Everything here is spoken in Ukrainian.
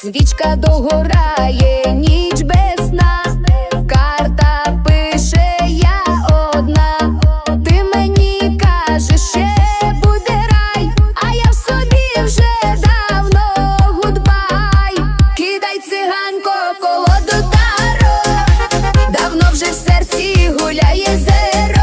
свічка догорає, ніч без сна. Карта пише я одна, ти мені кажеш, ще буде рай, а я в собі вже давно гудбай, кидай циганко коло до таро, давно вже в серці гуляє зеро.